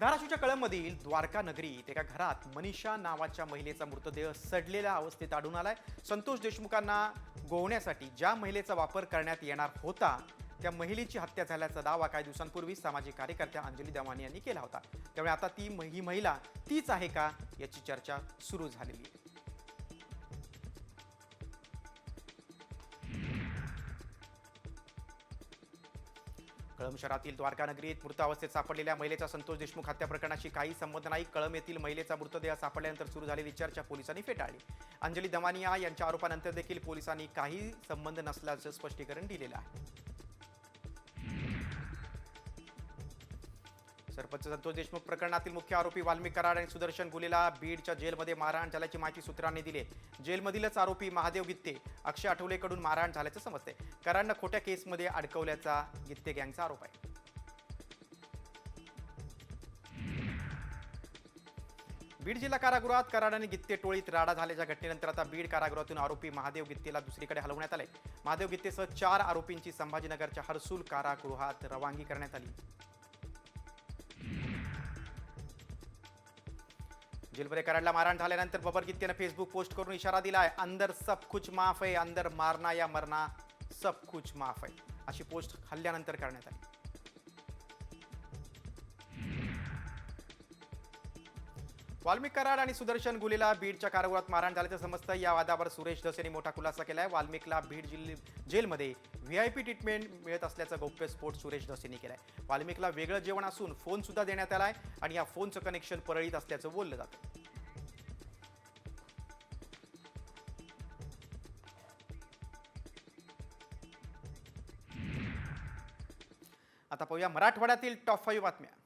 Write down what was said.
धाराशिवच्या कळंबमधील द्वारका नगरीत एका घरात मनीषा नावाच्या महिलेचा मृतदेह सडलेल्या अवस्थेत आढळून आलाय. संतोष देशमुखांना गोवण्यासाठी ज्या महिलेचा वापर करण्यात येणार होता त्या महिलेची हत्या झाल्याचा दावा काही दिवसांपूर्वी सामाजिक कार्यकर्त्या अंजली दवानी यांनी केला होता. त्यामुळे आता ती ही महिला तीच आहे का याची चर्चा सुरू झालेली आहे. कळंब शहरातील द्वारका नगरीत मृत अवस्थेत सापडलेल्या महिलेचा संतोष देशमुख हत्या प्रकरणाशी काही संबंध नाही. कळंब येथील महिलेचा मृतदेह सापडल्यानंतर सुरू झालेली चर्चा पोलिसांनी फेटाळली. अंजली दमानिया यांच्या आरोपानंतर देखील पोलिसांनी काही संबंध नसल्याचं स्पष्टीकरण दिलेलं आहे. सरपंच संतोष देशमुख प्रकरणातील मुख्य आरोपी वाल्मिक कराड आणि सुदर्शन गुलेला बीडच्या जेलमध्ये मारहाण झाल्याची माहिती सूत्रांनी दिली जेलमधीलच आरोपी महादेव गित्ते अक्षय आठवलेकडून मारहाण झाल्याचं समजते कराडनं खोट्या केसमध्ये अडकवल्याचा गित्ते गँगचा आरोप आहे. बीड जिल्हा कारागृहात कराड आणि गित्ते टोळीत राडा झाल्याच्या घटनेनंतर आता बीड कारागृहातून आरोपी महादेव गित्तेला दुसरीकडे हलवण्यात आले महादेव गित्तेसह चार आरोपींची संभाजीनगरच्या हर्सूल कारागृहात रवानगी करण्यात आली. जेलमध्ये कराडला मारहाण झाल्यानंतर बबर गित्तेनं फेसबुक पोस्ट करून इशारा दिलाय? अंदर सब कुछ माफ आहे अंदर मारना या मरना सब कुछ माफ आहे अशी पोस्ट हल्ल्यानंतर करण्यात आली. वाल्मिक कराड आणि सुदर्शन गुलेला बीडच्या कारागृहात मारहाण झाल्याचं समजतं. या वादावर सुरेश धस यांनी मोठा खुलासा केला आहे वाल्मिकला बीड जिल्हे जेलमध्ये व्ही आय पी ट्रीटमेंट मिळत असल्याचा गौप्यस्फोट सुरेश धस यांनी केलाय. वाल्मिकला वेगळं जेवण असून फोनसुद्धा देण्यात देण्यात आलाय आणि या फोनचं कनेक्शन परळीत असल्याचं बोललं जातं. आता पाहूया मराठवाड्यातील टॉप फाईव्ह बातम्या.